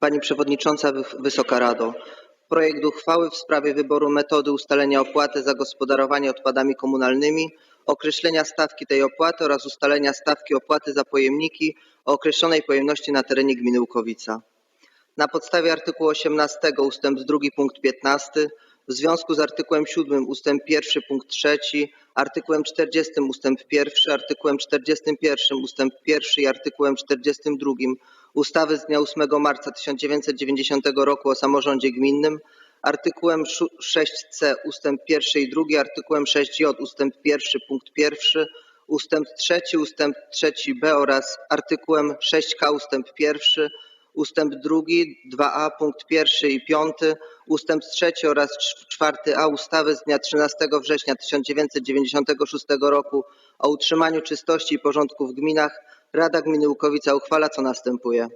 Pani Przewodnicząca, Wy- Wysoka Rado. Projekt uchwały w sprawie wyboru metody ustalenia opłaty za gospodarowanie odpadami komunalnymi, określenia stawki tej opłaty oraz ustalenia stawki opłaty za pojemniki o określonej pojemności na terenie gminy Łukowica. Na podstawie artykułu 18 ustęp 2 punkt 15 w związku z artykułem 7 ustęp 1 punkt 3, artykułem 40 ustęp 1, artykułem 41 ustęp 1 i artykułem 42 ustawy z dnia 8 marca 1990 roku o samorządzie gminnym, artykułem 6c ustęp 1 i 2, artykułem 6j ustęp 1 punkt 1, ustęp 3, ustęp 3b oraz artykułem 6k ustęp 1, ustęp 2, 2a punkt 1 i 5, ustęp 3 oraz 4a ustawy z dnia 13 września 1996 roku o utrzymaniu czystości i porządku w gminach Rada Gminy Łukowica uchwala co następuje.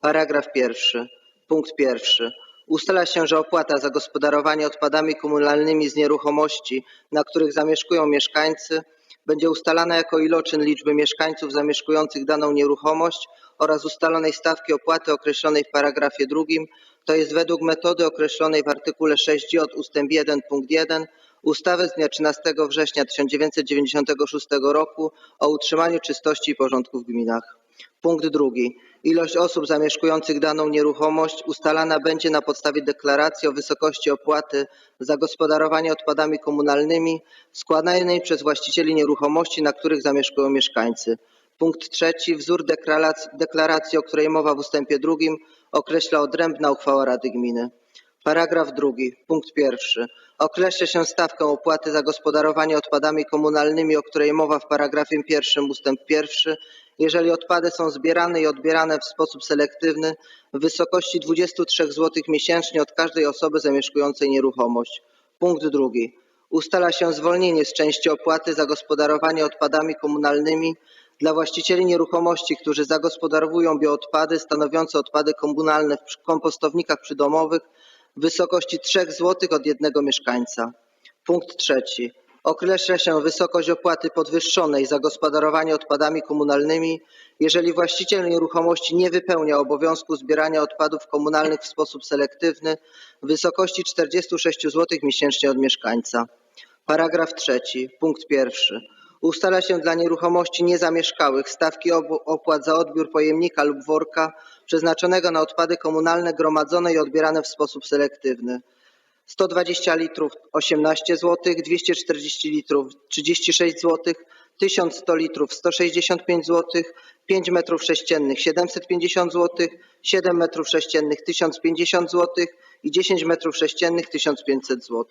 Paragraf pierwszy. Punkt pierwszy. Ustala się, że opłata za gospodarowanie odpadami komunalnymi z nieruchomości, na których zamieszkują mieszkańcy, będzie ustalana jako iloczyn liczby mieszkańców zamieszkujących daną nieruchomość oraz ustalonej stawki opłaty określonej w paragrafie drugim, to jest według metody określonej w artykule 6j ustęp 1 punkt 1 ustawy z dnia 13 września 1996 roku o utrzymaniu czystości i porządku w gminach. Punkt drugi. Ilość osób zamieszkujących daną nieruchomość ustalana będzie na podstawie deklaracji o wysokości opłaty za gospodarowanie odpadami komunalnymi składanej przez właścicieli nieruchomości, na których zamieszkują mieszkańcy. Punkt trzeci. Wzór deklaracji, deklaracji, o której mowa w ustępie drugim, określa odrębna uchwała Rady Gminy. Paragraf drugi. Punkt pierwszy. Określa się stawkę opłaty za gospodarowanie odpadami komunalnymi, o której mowa w paragrafie pierwszym ustęp pierwszy, jeżeli odpady są zbierane i odbierane w sposób selektywny w wysokości 23 zł miesięcznie od każdej osoby zamieszkującej nieruchomość. Punkt drugi. Ustala się zwolnienie z części opłaty za gospodarowanie odpadami komunalnymi dla właścicieli nieruchomości, którzy zagospodarowują bioodpady stanowiące odpady komunalne w kompostownikach przydomowych w wysokości 3 zł od jednego mieszkańca. Punkt trzeci. Określa się wysokość opłaty podwyższonej za gospodarowanie odpadami komunalnymi, jeżeli właściciel nieruchomości nie wypełnia obowiązku zbierania odpadów komunalnych w sposób selektywny w wysokości 46 zł miesięcznie od mieszkańca. Paragraf trzeci. Punkt pierwszy. Ustala się dla nieruchomości niezamieszkałych stawki opłat za odbiór pojemnika lub worka przeznaczonego na odpady komunalne gromadzone i odbierane w sposób selektywny. 120 litrów 18 zł, 240 litrów 36 zł, 1100 litrów 165 zł, 5 metrów sześciennych 750 zł, 7 metrów sześciennych 1050 zł i 10 metrów sześciennych 1500 zł.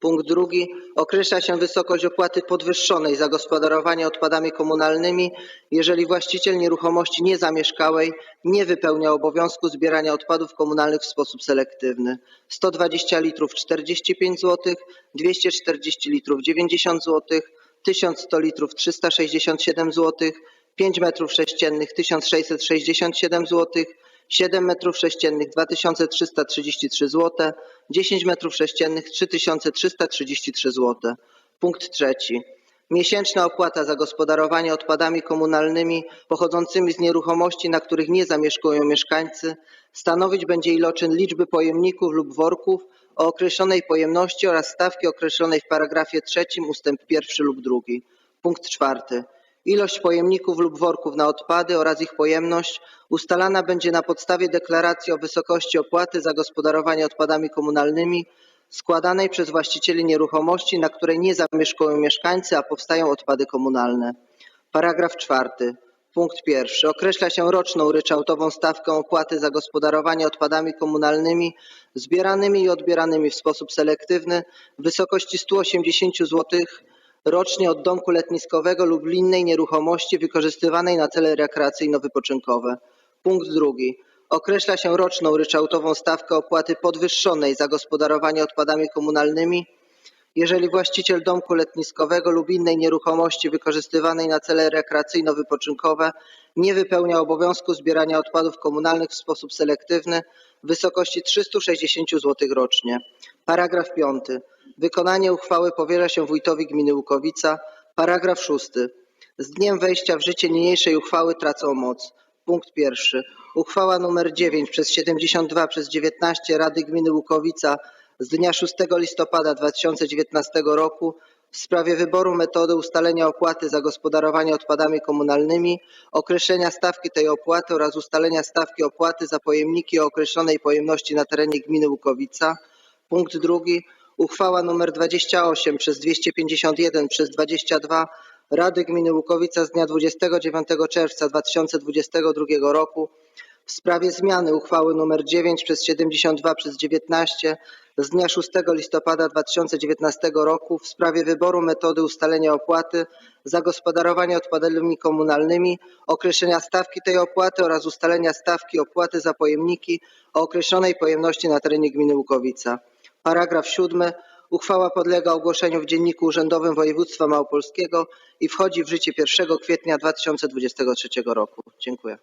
Punkt drugi. Określa się wysokość opłaty podwyższonej za gospodarowanie odpadami komunalnymi, jeżeli właściciel nieruchomości niezamieszkałej nie wypełnia obowiązku zbierania odpadów komunalnych w sposób selektywny. 120 litrów 45 zł, 240 litrów 90 zł, 1100 litrów 367 zł, 5 metrów sześciennych 1667 zł, 7 metrów sześciennych 2333 zł, 10 metrów sześciennych 3333 zł. Punkt trzeci. Miesięczna opłata za gospodarowanie odpadami komunalnymi pochodzącymi z nieruchomości, na których nie zamieszkują mieszkańcy, stanowić będzie iloczyn liczby pojemników lub worków o określonej pojemności oraz stawki określonej w paragrafie trzecim ustęp pierwszy lub drugi. Punkt czwarty. Ilość pojemników lub worków na odpady oraz ich pojemność ustalana będzie na podstawie deklaracji o wysokości opłaty za gospodarowanie odpadami komunalnymi składanej przez właścicieli nieruchomości, na której nie zamieszkują mieszkańcy, a powstają odpady komunalne. Paragraf czwarty. Punkt pierwszy. Określa się roczną ryczałtową stawkę opłaty za gospodarowanie odpadami komunalnymi zbieranymi i odbieranymi w sposób selektywny w wysokości 180 zł rocznie od domku letniskowego lub innej nieruchomości wykorzystywanej na cele rekreacyjno-wypoczynkowe. Punkt drugi. Określa się roczną ryczałtową stawkę opłaty podwyższonej za gospodarowanie odpadami komunalnymi, jeżeli właściciel domku letniskowego lub innej nieruchomości wykorzystywanej na cele rekreacyjno-wypoczynkowe nie wypełnia obowiązku zbierania odpadów komunalnych w sposób selektywny w wysokości 360 zł rocznie. Paragraf 5. Wykonanie uchwały powierza się wójtowi gminy Łukowica. Paragraf 6. Z dniem wejścia w życie niniejszej uchwały tracą moc. Punkt pierwszy. Uchwała nr 9 przez 72 przez 19 Rady Gminy Łukowica z dnia 6 listopada 2019 roku w sprawie wyboru metody ustalenia opłaty za gospodarowanie odpadami komunalnymi, określenia stawki tej opłaty oraz ustalenia stawki opłaty za pojemniki o określonej pojemności na terenie gminy Łukowica. Punkt drugi. Uchwała nr 28 przez 251 przez 22 Rady Gminy Łukowica z dnia 29 czerwca 2022 roku w sprawie zmiany uchwały nr 9 przez 72 przez 19 z dnia 6 listopada 2019 roku w sprawie wyboru metody ustalenia opłaty za gospodarowanie odpadami komunalnymi, określenia stawki tej opłaty oraz ustalenia stawki opłaty za pojemniki o określonej pojemności na terenie gminy Łukowica. Paragraf siódmy. Uchwała podlega ogłoszeniu w Dzienniku Urzędowym Województwa Małopolskiego i wchodzi w życie 1 kwietnia 2023 roku. Dziękuję.